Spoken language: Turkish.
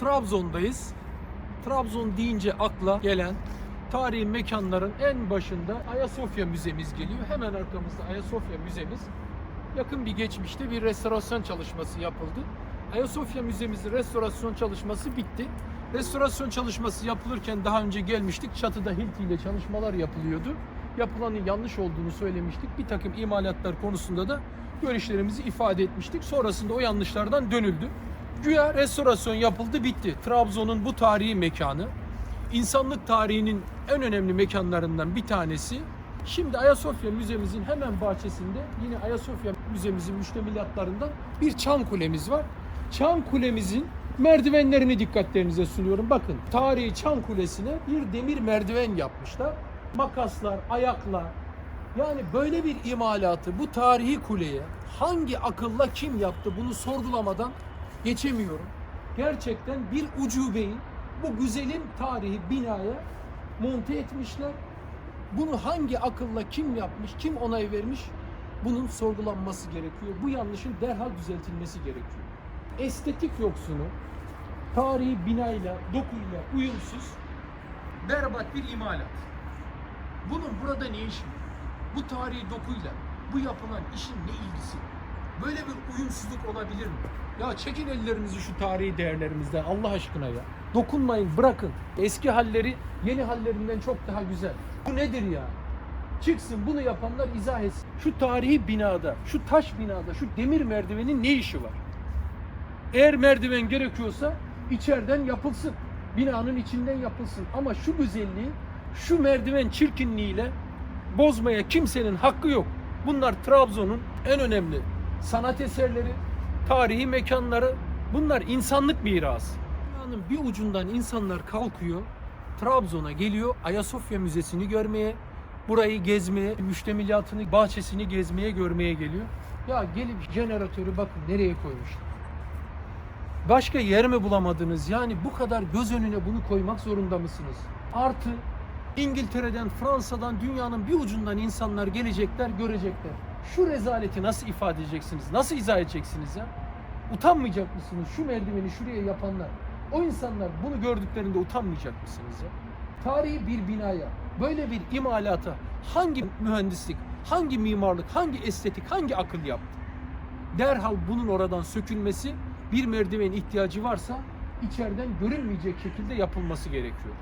Trabzon'dayız. Trabzon deyince akla gelen tarihi mekanların en başında Ayasofya Müzemiz geliyor. Hemen arkamızda Ayasofya Müzemiz. Yakın bir geçmişte bir restorasyon çalışması yapıldı. Ayasofya Müzemizin restorasyon çalışması bitti. Restorasyon çalışması yapılırken daha önce gelmiştik. Çatıda Hilti ile çalışmalar yapılıyordu. Yapılanın yanlış olduğunu söylemiştik. Bir takım imalatlar konusunda da görüşlerimizi ifade etmiştik. Sonrasında o yanlışlardan dönüldü. Güya restorasyon yapıldı bitti. Trabzon'un bu tarihi mekanı, insanlık tarihinin en önemli mekanlarından bir tanesi. Şimdi Ayasofya Müzemizin hemen bahçesinde yine Ayasofya Müzemizin müştemilatlarından bir çan kulemiz var. Çan kulemizin merdivenlerini dikkatlerinize sunuyorum. Bakın tarihi çan kulesine bir demir merdiven yapmışlar. Makaslar, ayaklar. Yani böyle bir imalatı bu tarihi kuleye hangi akılla kim yaptı bunu sorgulamadan geçemiyorum. Gerçekten bir ucubeyi bu güzelim tarihi binaya monte etmişler. Bunu hangi akılla kim yapmış, kim onay vermiş bunun sorgulanması gerekiyor. Bu yanlışın derhal düzeltilmesi gerekiyor. Estetik yoksunu, tarihi binayla, dokuyla uyumsuz, berbat bir imalat. Bunun burada ne işi? Bu tarihi dokuyla, bu yapılan işin ne ilgisi? Böyle bir uyumsuzluk olabilir mi? Ya çekin ellerinizi şu tarihi değerlerimizden Allah aşkına ya. Dokunmayın, bırakın. Eski halleri yeni hallerinden çok daha güzel. Bu nedir ya? Çıksın bunu yapanlar izah etsin. Şu tarihi binada, şu taş binada, şu demir merdivenin ne işi var? Eğer merdiven gerekiyorsa içeriden yapılsın. Binanın içinden yapılsın. Ama şu güzelliği, şu merdiven çirkinliğiyle bozmaya kimsenin hakkı yok. Bunlar Trabzon'un en önemli sanat eserleri, tarihi mekanları. Bunlar insanlık mirası. Dünyanın bir ucundan insanlar kalkıyor, Trabzon'a geliyor, Ayasofya Müzesi'ni görmeye, burayı gezmeye, müştemilatını, bahçesini gezmeye, görmeye geliyor. Ya gelip jeneratörü bakın nereye koymuşlar. Başka yer mi bulamadınız? Yani bu kadar göz önüne bunu koymak zorunda mısınız? Artı İngiltere'den, Fransa'dan, dünyanın bir ucundan insanlar gelecekler, görecekler. Şu rezaleti nasıl ifade edeceksiniz? Nasıl izah edeceksiniz ya? Utanmayacak mısınız? Şu merdiveni şuraya yapanlar. O insanlar bunu gördüklerinde utanmayacak mısınız ya? Tarihi bir binaya, böyle bir imalata hangi mühendislik, hangi mimarlık, hangi estetik, hangi akıl yaptı? derhal bunun oradan sökülmesi bir merdiven ihtiyacı varsa içeriden görülmeyecek şekilde yapılması gerekiyor.